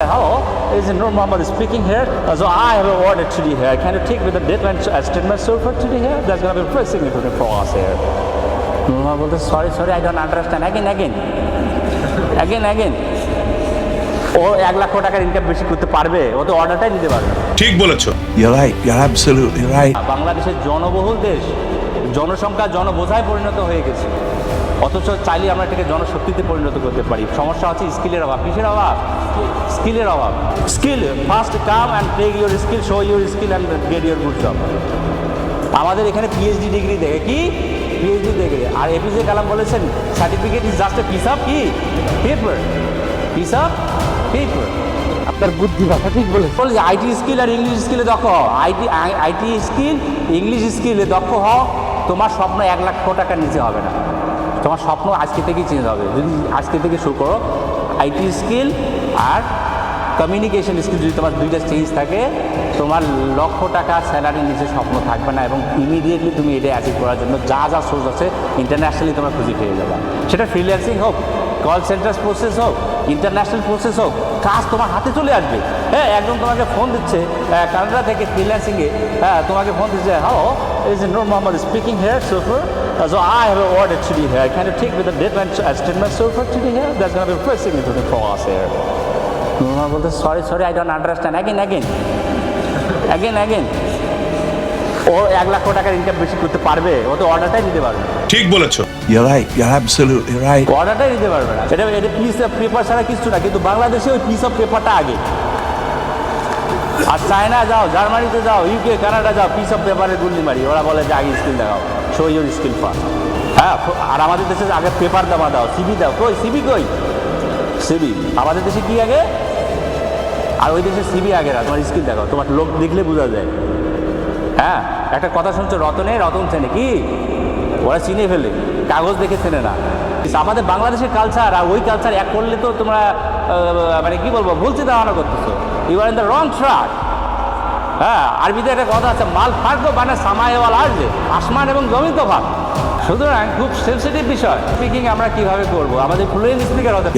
Hello, this is Nur Muhammad speaking here. Uh, So I have an order today here. Can you take with the deadline uh, statement server today here? That's going to be very significant for us here. Nur Muhammad sorry, sorry, I don't understand. Again, again. Again, again. ও এক লক্ষ টাকার income বেশি করতে পারবে ও তো অর্ডারটাই নিতে পারবে ঠিক বলেছ You're right. You're absolutely right. বাংলাদেশের জনবহুল দেশ জনসংখ্যা জনবোঝায় পরিণত হয়ে গেছে অথচ চাইলে আমরা এটাকে জনশক্তিতে পরিণত করতে পারি সমস্যা হচ্ছে স্কিলের অভাব কিসের অভাব স্কিলের অভাব। Skill first come and take your skill show your skill and get your good job আমাদের এখানে পিএইচডি ডিগ্রি দেখে কি? পিএইচডি ডিগ্রি আর এপিজে কালাম বলেছেন certificate is just a piece of কি? পেপার পিস অফ পেপার আপনার বুদ্ধি ভাষা ঠিক বলে বলে যে আইটি স্কিল আর ইংলিশ স্কিলে দক্ষ হও। আইটি আইটি স্কিল ইংলিশ স্কিলে দক্ষ হও। তোমার স্বপ্ন এক লক্ষ টাকার নিচে হবে না। তোমার স্বপ্ন আজকে থেকেই চেঞ্জ হবে। যদি আজকে থেকে শুরু করো আইটি স্কিল আর কমিউনিকেশন স্কিল যদি তোমার দুইটা চেঞ্জ থাকে, তোমার লক্ষ টাকা স্যালারি নিচে স্বপ্ন থাকবে না এবং ইমিডিয়েটলি তুমি এটা অ্যাচিভ করার জন্য যা যা সোর্স আছে ইন্টারন্যাশনালি তোমার খুঁজে পেয়ে যাবে। সেটা ফ্রিল্যান্সিং হোক কল সেন্টার প্রসেস হোক ইন্টারন্যাশনাল প্রসেস হোক, কাজ তোমার হাতে চলে আসবে। হ্যাঁ একদম তোমাকে ফোন দিচ্ছে কানাডা থেকে ফ্রিল্যান্সিংয়ে হ্যাঁ তোমাকে ফোন দিচ্ছে, hello is Noor Mohammad speaking here সোফার So I have an order today here. Can you take with the deadline uh, statement server today here? That's going to be very significant for us here. Nurma বলতে sorry sorry I don't understand again again again again ও এক লাখ টাকার income বেশি করতে পারবে ও তো অর্ডারটাই দিতে পারবে ঠিক বলেছ You're right. You're absolutely right. অর্ডারটাই দিতে পারবে না এটা এটা পিস অফ পেপার ছাড়া কিছু না কিন্তু বাংলাদেশে ওই পিস অফ পেপারটা আগে আর চায়না যাও, জার্মানিতে যাও ইউকে কানাডা যাও পিস অফ পেপারের গুলি মারি ওরা বলে যে, আগে স্কিল দেখাও। শো ইউর স্কিল ফার্স্ট হ্যাঁ আর আমাদের দেশে আগে পেপার দামা দাও সিবি দাও। কই সিবি কই? সিবি আমাদের দেশে কি আগে? আর ওই দেশে সিবি আগে না, তোমার স্কিল দেখাও। তোমার লোক দেখলে বোঝা যায়। হ্যাঁ একটা কথা শুনছো, রতনে? রতন চেনে কি? ওরা চিনে ফেলে। কাগজ দেখে চেনে না। আমাদের বাংলাদেশের কালচার আর ওই কালচার এক করলে তো তোমরা মানে কি বলব, ভুল চিন্তা ভাবনা করতেছো। You are in the wrong track হ্যাঁ আরবিতে একটা কথা আছে, মাল ফাটবো মানে সামাইওয়াল আসবে আসমান এবং জমি তো ভাগ সুতরাং খুব সেন্সিটিভ বিষয়। স্পিকিং আমরা কীভাবে করব? আমাদের ফ্লুয়েন্ট স্পিকার হতে.